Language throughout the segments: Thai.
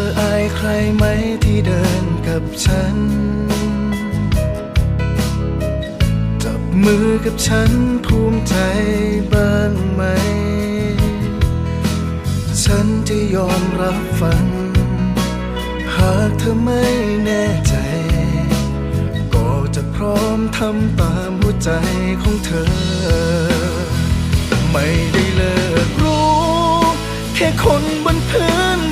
ออายใครไหมที่เดินกับฉัน จับมือกับฉันภูมิใจบ้างไหม ฉันจะยอมรับฟัง หากเธอไม่แน่ใจ ก็จะพร้อมทำตามหัวใจของเธอ ไม่ได้เลิกรู้ แค่คนบนพื้น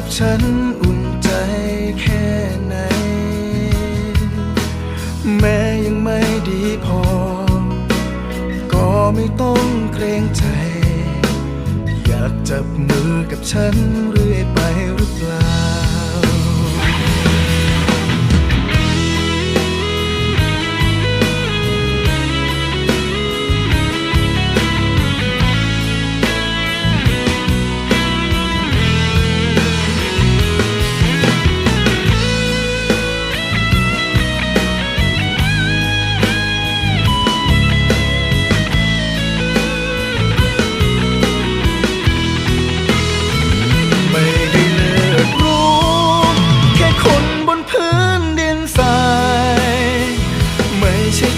กับฉันอุ่นใจแค่ไหน แม้ยังไม่ดีพอ ก็ไม่ต้องเกรงใจ อยากจับมือกับฉันเรื่อยไปหรือเปล่า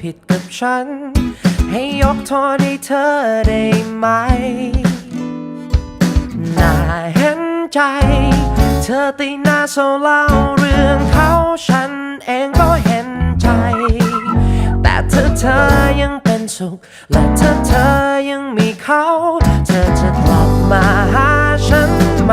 ผิดกับฉัน ให้ยกโทษให้เธอได้ไหม น่าเห็นใจ เธอตีหน้าโซเล่าเรื่องเขาฉันเองก็เห็นใจ แต่เธอเธอยังเป็นสุข และเธอเธอยังมีเขา เธอจะกลับมาหาฉันไหม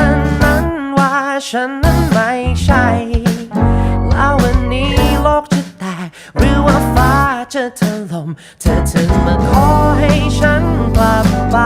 วันนั้นว่าฉันนั้นไม่ใช่ แล้ววันนี้โลกจะแตกหรือว่าฟ้าจะถล่มเธอถึงมาขอให้ฉันกลับไป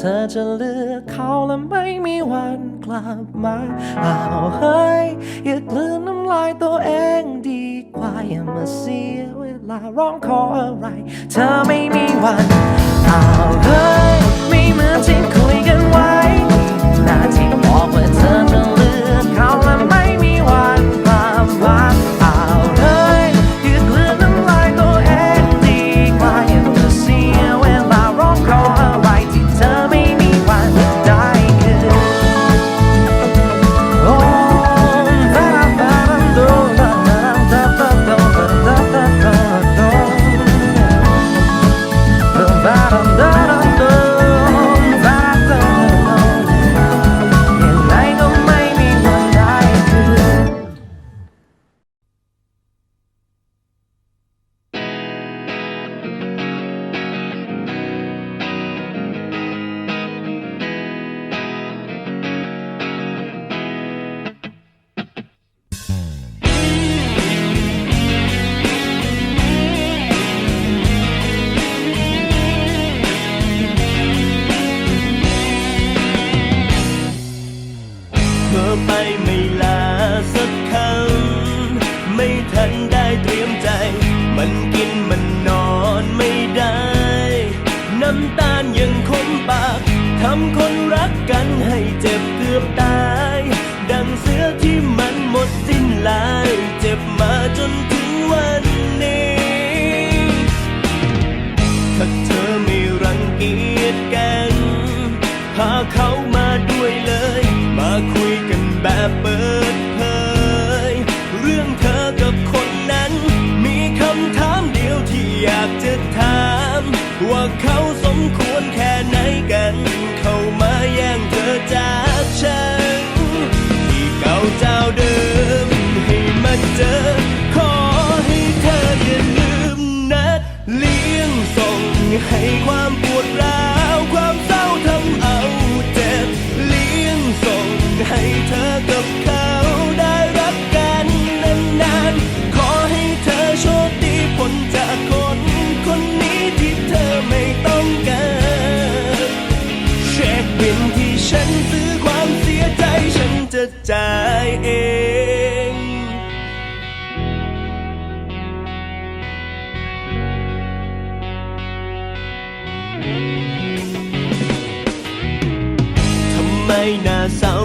ธอจะเลือกเขาและไม่มีวันกลับมาเอาเฮ้ย อย่ากลืนน้ำลายตัวเองดีกว่า อย่ามาเสียเวลาร้องขออะไร เธอไม่มีวันเอาเฮ้ย ไม่เหมือนที่คุยกันไว้ 마음 걸 เขาสมควรแค่ไหนกัน เข้ามาแย่งเธอจ้า ทำไมน้าเศร้า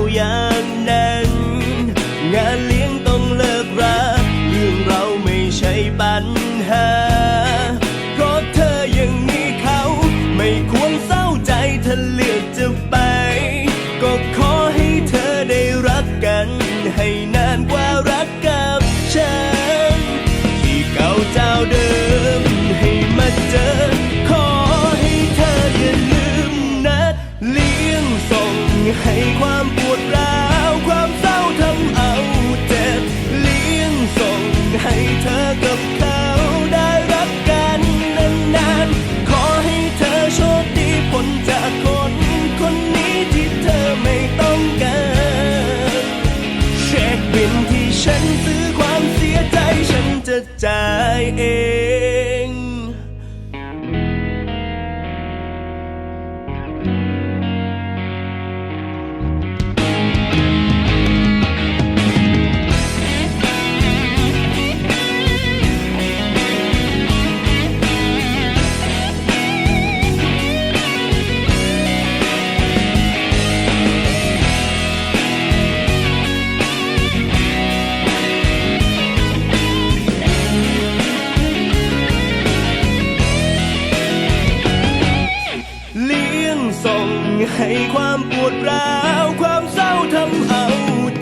ใช่ความปวดร้าว ความเศร้าทำเอา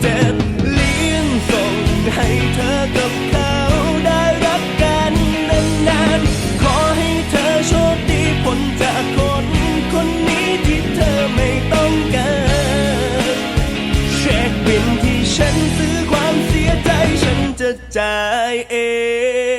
เจ็บเลี้ยงส่งให้เธอกับเขาได้รักกันนานๆ ขอให้เธอโชคดีพ้นจากคนคนนี้ที่เธอไม่ต้องการเช็คบินที่ฉันซื้อความเสียใจฉันจะจ่ายเอง